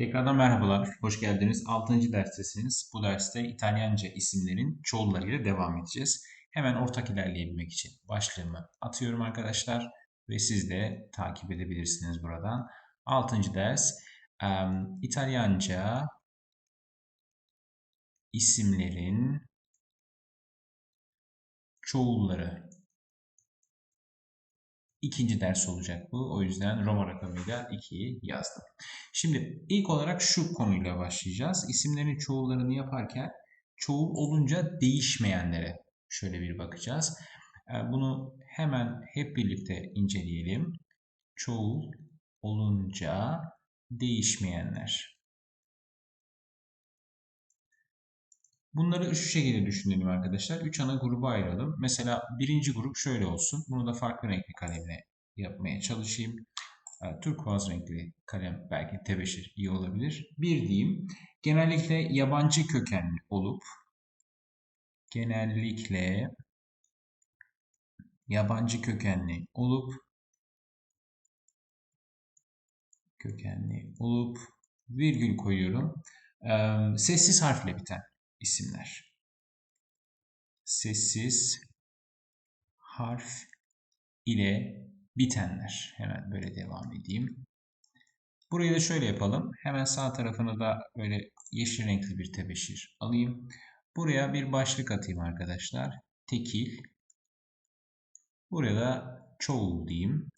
Tekrardan merhabalar, hoş geldiniz. 6. derstesiniz. Bu derste İtalyanca isimlerin çoğullarıyla devam edeceğiz. Hemen ortak ilerleyebilmek için başlığımı atıyorum arkadaşlar ve siz de takip edebilirsiniz buradan. 6. ders İtalyanca isimlerin çoğulları İkinci ders olacak bu. O yüzden Roma rakamıyla 2'yi yazdım. Şimdi ilk olarak şu konuyla başlayacağız. İsimlerin çoğullarını yaparken çoğul olunca değişmeyenlere şöyle bir bakacağız. Ee, bunu hemen hep birlikte inceleyelim. Çoğul olunca değişmeyenler. Bunları şu şekilde düşünelim arkadaşlar. Üç ana gruba ayıralım. Mesela birinci grup şöyle olsun. Bunu da farklı renkli kalemle yapmaya çalışayım. E, turkuaz renkli kalem belki tebeşir iyi olabilir. Bir diyeyim. Genellikle yabancı kökenli olup genellikle yabancı kökenli olup kökenli olup virgül koyuyorum. Ee, sessiz harfle biten isimler. Sessiz harf ile bitenler. Hemen böyle devam edeyim. Burayı da şöyle yapalım. Hemen sağ tarafını da böyle yeşil renkli bir tebeşir alayım. Buraya bir başlık atayım arkadaşlar. Tekil. Buraya da çoğul diyeyim.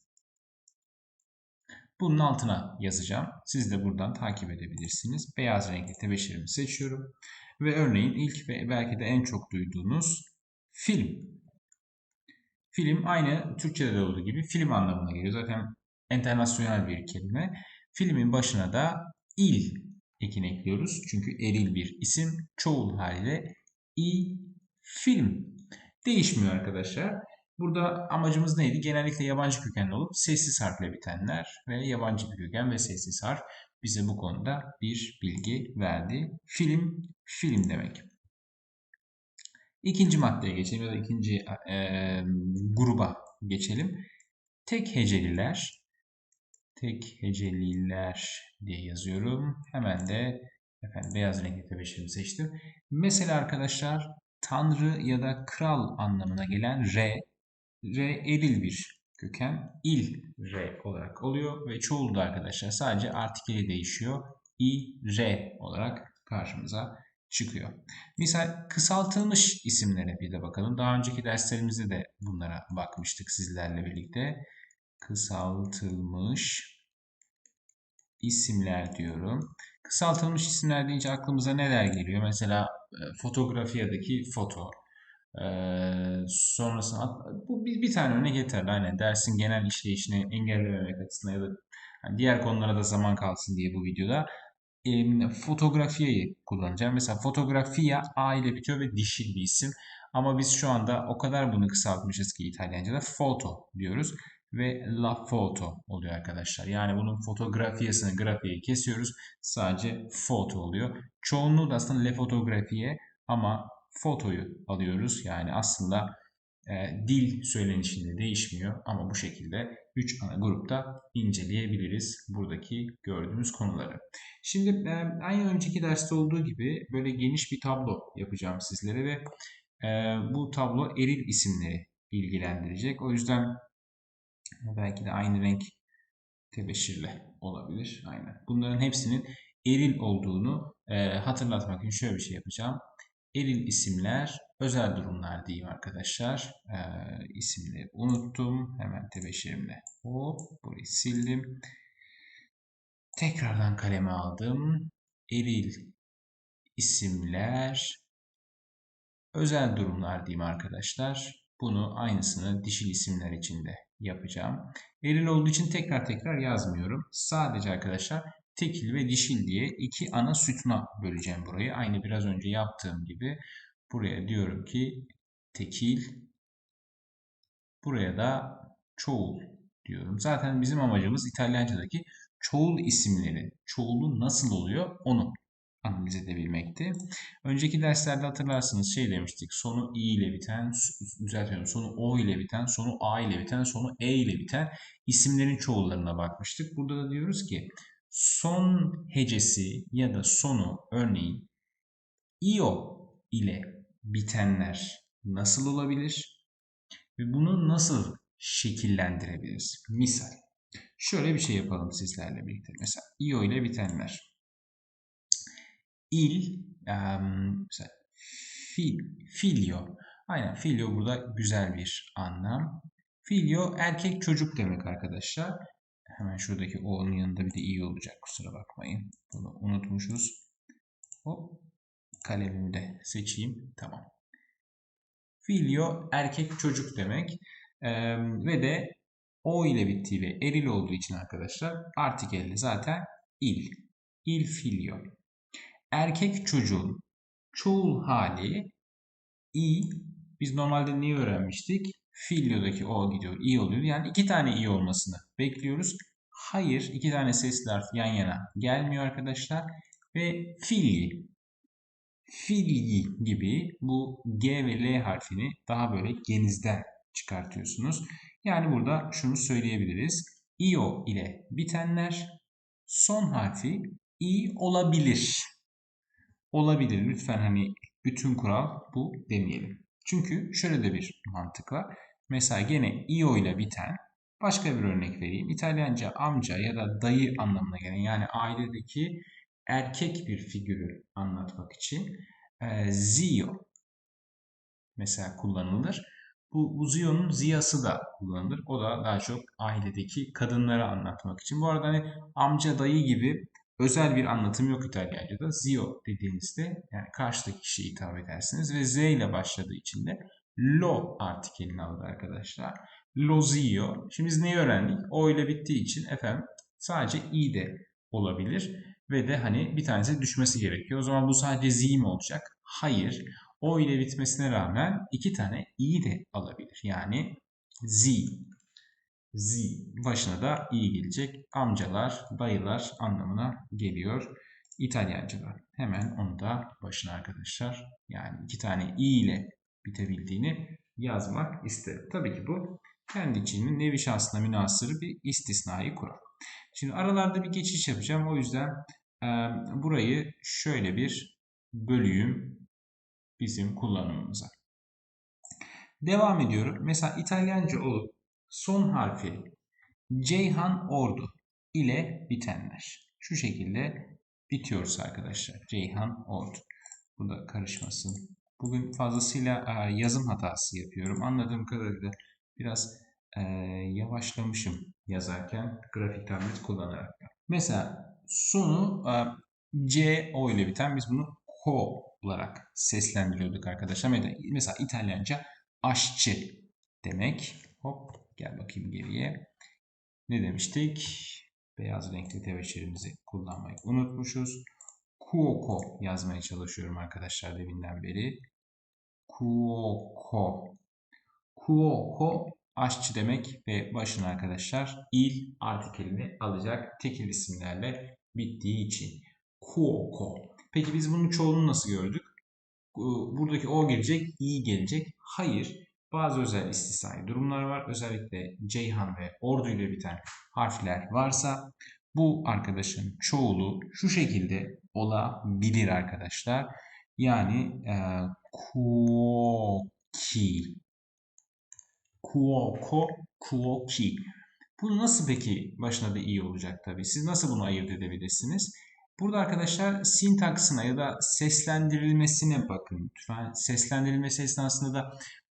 Bunun altına yazacağım. Siz de buradan takip edebilirsiniz. Beyaz renkli tebeşirimi seçiyorum. Ve örneğin ilk ve belki de en çok duyduğunuz film. Film aynı Türkçe'de de olduğu gibi film anlamına geliyor. Zaten internasyonel bir kelime. Filmin başına da il ekini ekliyoruz. Çünkü eril bir isim. Çoğul haliyle i film. Değişmiyor arkadaşlar. Burada amacımız neydi? Genellikle yabancı kökenli olup sessiz harfle bitenler ve yabancı bir köken ve sessiz harf bize bu konuda bir bilgi verdi. Film, film demek. İkinci maddeye geçelim ya da ikinci e, gruba geçelim. Tek heceliler, tek heceliler diye yazıyorum. Hemen de efendim beyaz renkli tebeşirimi seçtim. Mesela arkadaşlar tanrı ya da kral anlamına gelen R, R eril bir köken il R olarak oluyor ve çoğulda arkadaşlar sadece artikeli değişiyor. i R olarak karşımıza çıkıyor. Misal kısaltılmış isimlere bir de bakalım. Daha önceki derslerimizde de bunlara bakmıştık sizlerle birlikte. Kısaltılmış isimler diyorum. Kısaltılmış isimler deyince aklımıza neler geliyor? Mesela e, fotografiyadaki foto. Sonrasında bu bir, bir tane örnek yeterli. Aynen dersin genel işleyişini engellememek açısından ya da yani diğer konulara da zaman kalsın diye bu videoda e, fotografiyi kullanacağım. Mesela fotografiya A ile bitiyor ve dişil bir isim. Ama biz şu anda o kadar bunu kısaltmışız ki İtalyanca'da foto diyoruz ve la foto oluyor arkadaşlar. Yani bunun fotografiyasını, grafiği kesiyoruz. Sadece foto oluyor. Çoğunluğu da aslında le fotografiye ama fotoyu alıyoruz. Yani aslında e, dil söylenişinde değişmiyor ama bu şekilde 3 ana grupta inceleyebiliriz buradaki gördüğümüz konuları. Şimdi e, aynı önceki derste olduğu gibi böyle geniş bir tablo yapacağım sizlere ve e, bu tablo eril isimleri ilgilendirecek. O yüzden belki de aynı renk tebeşirle olabilir. Aynen. Bunların hepsinin eril olduğunu e, hatırlatmak için şöyle bir şey yapacağım. Eril isimler özel durumlar diyeyim arkadaşlar. Ee, isimleri unuttum. Hemen tebeşirimle hop burayı sildim. Tekrardan kaleme aldım. Eril isimler özel durumlar diyeyim arkadaşlar. Bunu aynısını dişil isimler için de yapacağım. Eril olduğu için tekrar tekrar yazmıyorum. Sadece arkadaşlar tekil ve dişil diye iki ana sütuna böleceğim burayı. Aynı biraz önce yaptığım gibi buraya diyorum ki tekil buraya da çoğul diyorum. Zaten bizim amacımız İtalyanca'daki çoğul isimlerin çoğulu nasıl oluyor onu analiz edebilmekti. Önceki derslerde hatırlarsınız şey demiştik. Sonu i ile biten, düzeltiyorum. Sonu o ile biten, sonu a ile biten, sonu e ile biten isimlerin çoğullarına bakmıştık. Burada da diyoruz ki son hecesi ya da sonu örneğin io ile bitenler nasıl olabilir? Ve bunu nasıl şekillendirebiliriz? Misal. Şöyle bir şey yapalım sizlerle birlikte. Mesela io ile bitenler. Il, mesela fil, filio. Aynen filio burada güzel bir anlam. Filio erkek çocuk demek arkadaşlar. Hemen şuradaki o'nun yanında bir de i olacak kusura bakmayın. Bunu unutmuşuz. Hop kalemimi de seçeyim. Tamam. Filio erkek çocuk demek. Ee, ve de o ile bittiği ve eril olduğu için arkadaşlar artikelli zaten il. Il filio. Erkek çocuğun çoğul hali i. Biz normalde neyi öğrenmiştik? Filio'daki o gidiyor, i oluyor. Yani iki tane i olmasını bekliyoruz. Hayır, iki tane sesli harf yan yana gelmiyor arkadaşlar. Ve fili, filgi gibi bu G ve L harfini daha böyle genizden çıkartıyorsunuz. Yani burada şunu söyleyebiliriz. io ile bitenler son harfi i olabilir. Olabilir. Lütfen hani bütün kural bu demeyelim. Çünkü şöyle de bir mantık var. Mesela gene io ile biten başka bir örnek vereyim. İtalyanca amca ya da dayı anlamına gelen yani ailedeki erkek bir figürü anlatmak için e, zio mesela kullanılır. Bu, bu zio'nun ziyası da kullanılır. O da daha çok ailedeki kadınları anlatmak için. Bu arada hani amca dayı gibi özel bir anlatım yok İtalyanca'da. Zio dediğinizde yani karşıdaki kişiye hitap edersiniz ve Z ile başladığı için de lo artikelini alır arkadaşlar. Lo zio. Şimdi biz neyi öğrendik? O ile bittiği için efendim sadece i de olabilir ve de hani bir tanesi düşmesi gerekiyor. O zaman bu sadece z mi olacak? Hayır. O ile bitmesine rağmen iki tane i de alabilir. Yani z. Z başına da i gelecek. Amcalar, dayılar anlamına geliyor. İtalyanca'da. Hemen onu da başına arkadaşlar. Yani iki tane i ile bitebildiğini yazmak isterim. Tabii ki bu kendi içinin nevi şansına münasırı bir istisnai kural. Şimdi aralarda bir geçiş yapacağım. O yüzden e, burayı şöyle bir bölüyüm bizim kullanımımıza. Devam ediyorum. Mesela İtalyanca olup son harfi Ceyhan Ordu ile bitenler. Şu şekilde bitiyoruz arkadaşlar. Ceyhan Ordu. Bu da karışmasın. Bugün fazlasıyla yazım hatası yapıyorum. Anladığım kadarıyla biraz e, yavaşlamışım yazarken grafik tablet kullanarak. Mesela sonu e, C O ile biten biz bunu ko olarak seslendiriyorduk arkadaşlar. Mesela İtalyanca aşçı demek. Hop gel bakayım geriye. Ne demiştik? Beyaz renkli tebeşirimizi kullanmayı unutmuşuz. Kuoko yazmaya çalışıyorum arkadaşlar deminden beri. Kuoko. Kuoko aşçı demek ve başına arkadaşlar il artikelini alacak tekil isimlerle bittiği için. Kuoko. Peki biz bunun çoğulunu nasıl gördük? Buradaki o gelecek, i gelecek. Hayır. Bazı özel istisnai durumlar var. Özellikle Ceyhan ve Ordu ile biten harfler varsa bu arkadaşın çoğulu şu şekilde olabilir arkadaşlar. Yani e, kuoki, kuoko, kuoki. Bu nasıl peki başına da iyi olacak tabii. Siz nasıl bunu ayırt edebilirsiniz? Burada arkadaşlar sintaksına ya da seslendirilmesine bakın. Lütfen seslendirilmesi esnasında da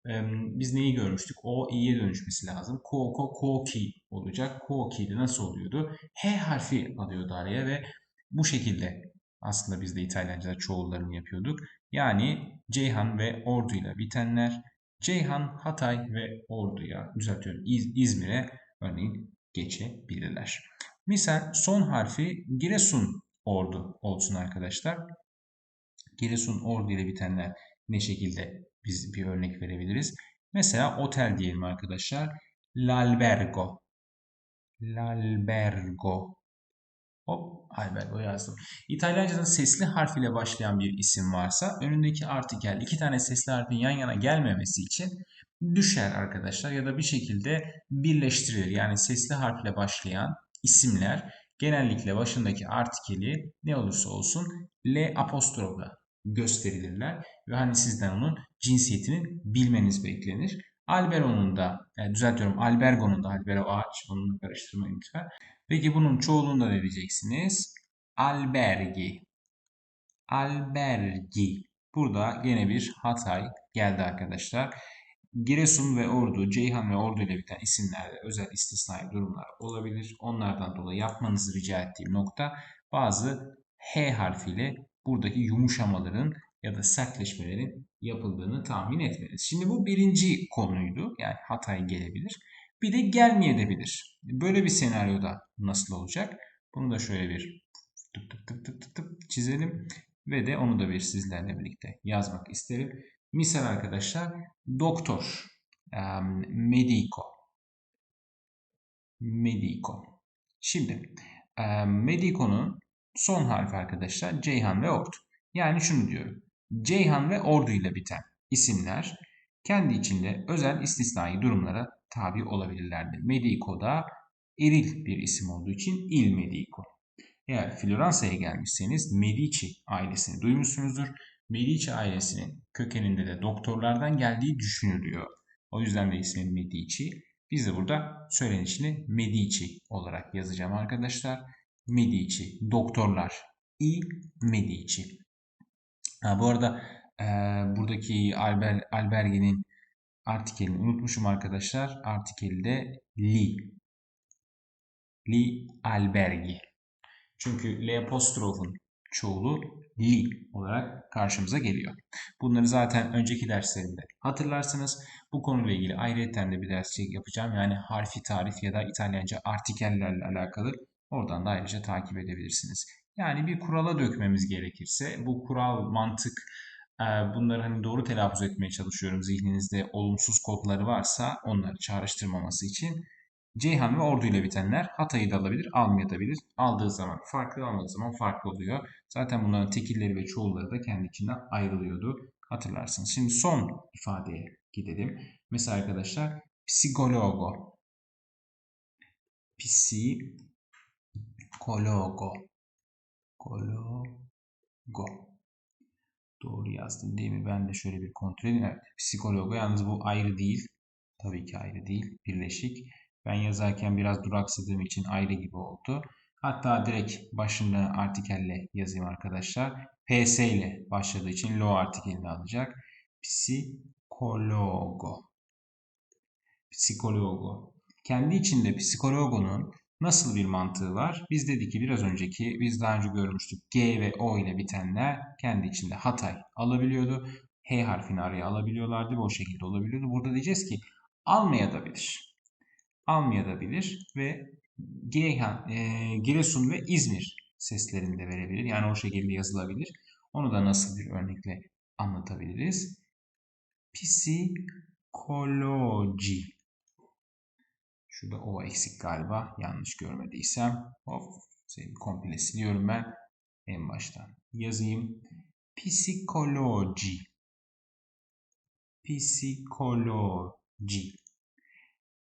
e, biz neyi görmüştük? O i'ye dönüşmesi lazım. Kuoko, kuoki olacak. Kuoki de nasıl oluyordu? H harfi alıyordu araya ve bu şekilde aslında biz de İtalyanca'da çoğullarını yapıyorduk. Yani Ceyhan ve Ordu ile bitenler Ceyhan, Hatay ve Ordu'ya düzeltiyorum İz, İzmir'e örneğin geçebilirler. Misal son harfi Giresun Ordu olsun arkadaşlar. Giresun Ordu ile bitenler ne şekilde biz bir örnek verebiliriz. Mesela otel diyelim arkadaşlar. L'albergo. L'albergo. Hop albergo yazdım. İtalyanca'da sesli harf ile başlayan bir isim varsa önündeki artikel iki tane sesli harfin yan yana gelmemesi için düşer arkadaşlar ya da bir şekilde birleştirilir. Yani sesli harfle başlayan isimler genellikle başındaki artikeli ne olursa olsun L apostrofla gösterilirler ve hani sizden onun cinsiyetini bilmeniz beklenir. Albero'nun da, yani düzeltiyorum Albergo'nun da, Albero ağaç, bununla karıştırmayın lütfen. Peki bunun çoğulunda ne diyeceksiniz? Albergi. Albergi. Burada gene bir hatay geldi arkadaşlar. Giresun ve Ordu, Ceyhan ve Ordu ile biten isimlerde özel istisnai durumlar olabilir. Onlardan dolayı yapmanızı rica ettiğim nokta bazı H harfiyle buradaki yumuşamaların ya da sertleşmelerin yapıldığını tahmin etmeniz. Şimdi bu birinci konuydu. Yani hatay gelebilir. Bir de gelmeyebilir. Böyle bir senaryoda nasıl olacak? Bunu da şöyle bir tık tık tık tık tık çizelim. Ve de onu da bir sizlerle birlikte yazmak isterim. Misal arkadaşlar doktor, um, medico, medico. Şimdi um, medico'nun son harfi arkadaşlar Ceyhan ve Ordu. Yani şunu diyorum. Ceyhan ve Ordu ile biten isimler kendi içinde özel istisnai durumlara tabi olabilirlerdir. Medico da eril bir isim olduğu için il Medico. Eğer Floransa'ya gelmişseniz Medici ailesini duymuşsunuzdur. Medici ailesinin kökeninde de doktorlardan geldiği düşünülüyor. O yüzden de ismi Medici. Biz de burada söylenişini Medici olarak yazacağım arkadaşlar. Medici, doktorlar. I Medici. Ha, bu arada e, buradaki Alber, Albergi'nin artikelini unutmuşum arkadaşlar. Artikeli de li. Li Albergi. Çünkü L apostrofun çoğulu li olarak karşımıza geliyor. Bunları zaten önceki derslerimde hatırlarsınız. Bu konuyla ilgili ayrıca de bir ders yapacağım. Yani harfi tarif ya da İtalyanca artikellerle alakalı oradan da ayrıca takip edebilirsiniz. Yani bir kurala dökmemiz gerekirse bu kural, mantık bunları hani doğru telaffuz etmeye çalışıyorum. Zihninizde olumsuz kodları varsa onları çağrıştırmaması için Ceyhan ve Ordu ile bitenler Hatay'ı da alabilir, almayabilir. Aldığı zaman farklı, almadığı zaman farklı oluyor. Zaten bunların tekilleri ve çoğulları da kendi içinden ayrılıyordu. Hatırlarsınız. Şimdi son ifadeye gidelim. Mesela arkadaşlar psikologo. Psikologo. Kologo. Doğru yazdım değil mi? Ben de şöyle bir kontrol edeyim. Evet, psikologo. Yalnız bu ayrı değil. Tabii ki ayrı değil. Birleşik. Ben yazarken biraz duraksadığım için ayrı gibi oldu. Hatta direkt başını artikelle yazayım arkadaşlar. PS ile başladığı için lo artikelini alacak. Psikologo. Psikologo. Kendi içinde psikologonun nasıl bir mantığı var? Biz dedik ki biraz önceki, biz daha önce görmüştük. G ve O ile bitenler kendi içinde Hatay alabiliyordu. H harfini araya alabiliyorlardı ve o şekilde olabiliyordu. Burada diyeceğiz ki almayabilir almayabilir ve Geyhan, e, Giresun ve İzmir seslerini de verebilir. Yani o şekilde yazılabilir. Onu da nasıl bir örnekle anlatabiliriz? Psikoloji. Şurada o eksik galiba. Yanlış görmediysem. Hop. Komple siliyorum ben. En baştan yazayım. Psikoloji. Psikoloji.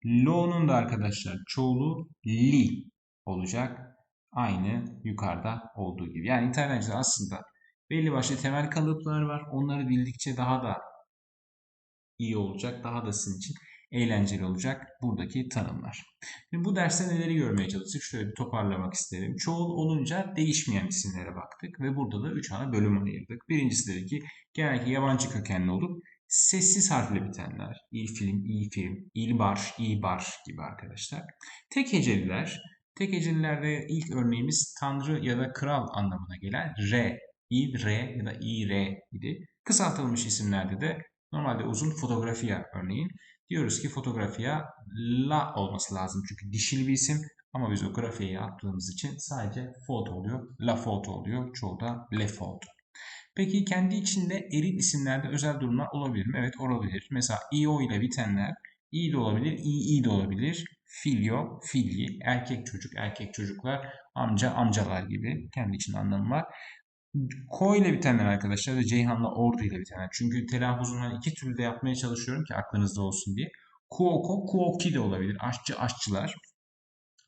Lo'nun da arkadaşlar çoğulu li olacak. Aynı yukarıda olduğu gibi. Yani İtalyanca'da aslında belli başlı temel kalıplar var. Onları bildikçe daha da iyi olacak. Daha da sizin için eğlenceli olacak buradaki tanımlar. Şimdi bu derste neleri görmeye çalıştık? Şöyle bir toparlamak isterim. Çoğul olunca değişmeyen isimlere baktık ve burada da 3 ana bölüm ayırdık. Birincisi dedi ki genellikle yabancı kökenli olup sessiz harfle bitenler. İyi film, iyi film, ilbar, ibar gibi arkadaşlar. Tek heceliler. Tek hecelilerde ilk örneğimiz tanrı ya da kral anlamına gelen re, il, re ya da i, re idi. Kısaltılmış isimlerde de normalde uzun fotoğrafya örneğin. Diyoruz ki fotoğrafya la olması lazım çünkü dişil bir isim. Ama biz o grafiği attığımız için sadece foto oluyor. La foto oluyor. Çoğu da le foto. Peki kendi içinde eril isimlerde özel durumlar olabilir mi? Evet olabilir. Mesela io ile bitenler i de olabilir, ii de olabilir. Filio, filyi, erkek çocuk, erkek çocuklar, amca, amcalar gibi kendi içinde anlamı var. Ko ile bitenler arkadaşlar ve Ceyhan'la Ordu ile bitenler. Çünkü telaffuzunu iki türlü de yapmaya çalışıyorum ki aklınızda olsun diye. Kuoko, kuoki de olabilir. Aşçı, aşçılar.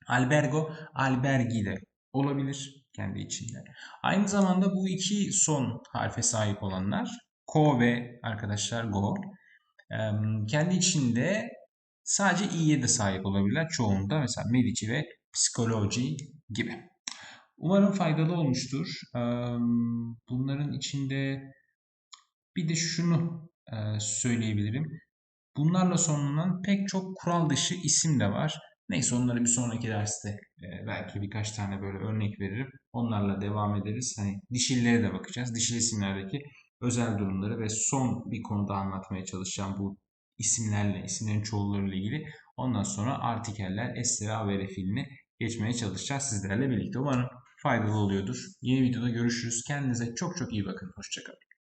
Albergo, albergi de olabilir kendi içinde. Aynı zamanda bu iki son harfe sahip olanlar ko ve arkadaşlar go kendi içinde sadece i'ye de sahip olabilirler çoğunda mesela medici ve psikoloji gibi. Umarım faydalı olmuştur. Bunların içinde bir de şunu söyleyebilirim. Bunlarla sonlanan pek çok kural dışı isim de var. Neyse onları bir sonraki derste belki birkaç tane böyle örnek veririm. Onlarla devam ederiz. Hani dişillere de bakacağız. Dişil isimlerdeki özel durumları ve son bir konuda anlatmaya çalışacağım bu isimlerle, isimlerin çoğullarıyla ilgili. Ondan sonra artikeller, esleri, avere fiilini geçmeye çalışacağız sizlerle birlikte. Umarım faydalı oluyordur. Yeni videoda görüşürüz. Kendinize çok çok iyi bakın. Hoşçakalın.